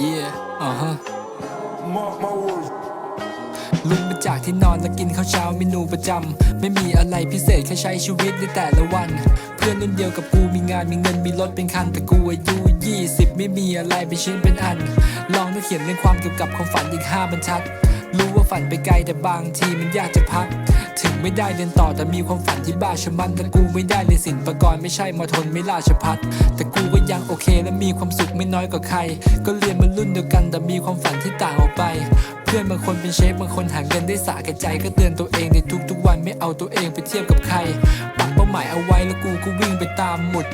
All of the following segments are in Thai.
yeah uh huh Mark my words. ลุกมาจากที่นอนแล้วกินข้าวเช้าเมนูประจำ ไม่มีอะไรพิเศษแค่ใช้ชีวิตในแต่ละวัน เพื่อนรุ่นเดียวกับกูมีงานมีเงินมีรถเป็นคันแต่กูอายุ 20 ไม่มีอะไรเป็นชิ้นเป็นอัน ลองนึกเขียนเรื่องความเกี่ยวกับความฝันอีกห้าบรรทัด รู้ว่าฝันไปไกลแต่บางทีมันยากจะพัก ถึงไม่ได้เรียนต่อแต่มีความฝันที่บ้าชะมันแต่กูไม่ได้เรียนศิลปากรไม่ใช่มอทนไม่ราชพัฒแต่กูก็ยัง โอเค และมีความสุขไม่น้อยกว่าใคร ก็เรียนมารุ่นเดียวกันแต่มีความฝันที่ต่างออกไป เพื่อนบางคนเป็นเชฟบางคนหาเงินได้สะแก่ใจก็เตือนตัวเองในทุกๆวันไม่เอาตัวเองไปเทียบกับใครปักเป้าหมายเอาไว้แล้วกูก็วิ่งไปตามหมด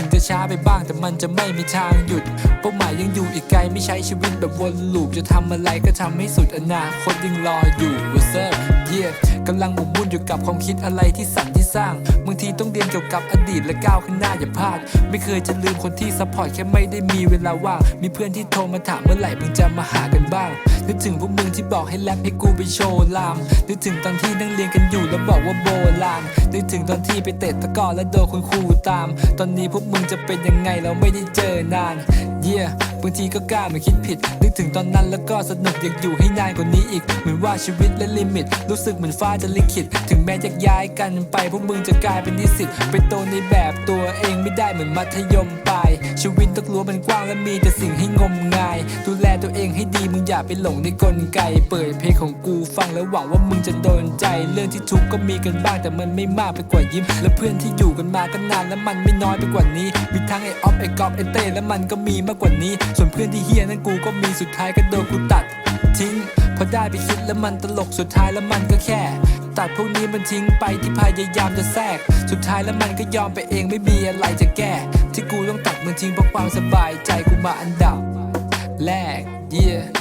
ถึงจะช้าไปบ้างแต่มันจะไม่มีทางหยุด เป้าหมายยังอยู่อีกไกลไม่ใช้ชีวิตแบบวนลูปจะทำอะไรก็ทำให้สุดอนาคตยังรออยู่ What's up yeah กำลังหมกมุ่นอยู่กับความคิดอะไรที่สั่นที่สร้างบางทีต้องเรียนเกี่ยวกับอดีตและก้าวข้างหน้าอย่าพลาด ไม่เคยจะลืมคนที่ซัพพอร์ตแค่ไม่ได้มีเวลาว่างมีเพื่อนที่โทรมาถามเมื่อไหร่มึงจะมาหากันบ้างนึกถึงพวกมึงที่บอกให้แรปให้กูไปโชว์ลามนึกถึงตอนที่นั่งเรียนกันอยู่แล้วบอกว่าโบราณนึกถึงตอนที่ไปเตะตะก้อแล้วโดนคุณครูตาม ตอนนี้พวกมึงจะเป็นยังไงเราไม่ได้เจอนาน เยี่ยบางทีก็กล้าไมาคิดผิด นึกถึงตอนนั้นแล้วก็สนุกอยากอยู่ให้นานกว่านี้อีก เหมือนว่าชีวิตและลิมิต รู้สึกเหมือนฟ้าจะลิขิต ถึงแม้จะย้ายกันไป พวกมึงจะกลายเป็นนิสิตไปโตในแบบตัวเองไม่ได้เหมือนมัธยมปลายชีวิตต้องรู้วมันกว้างและมีแต่สิ่งให้งมงาย ดูแลตัวเองให้ดีมึงอย่าไปหลงในกลไก เปิดเพลงของกูฟังแล้วหวังว่ามึงจะโดนใจ เรื่องที่ทุกข์ก็มีกันบ้างแต่มันไม่มากไปกว่ายิ้ม และเพื่อนที่อยู่กันมาก็นานและมันไม่น้อยไปกว่านี้ มีทั้งไอออฟไอกอฟไอเต้และมันก็มีมากกว่านี้ ส่วนเพื่อนที่เฮียนั้นกูก็มีสุดท้ายก็โดนกูตัด ทิ้งพอได้ไปคิดแล้วมันตลกสุดท้ายแล้วมันก็แค่ ตัดพวกนี้มันทิ้งไปที่พยายามจะแทรก สุดท้ายแล้วมันก็ยอมไปเองไม่มีอะไรจะแก้ ที่กูต้องตัดมันทิ้งเพราะความสบายใจกูมาอันดับแรก yeah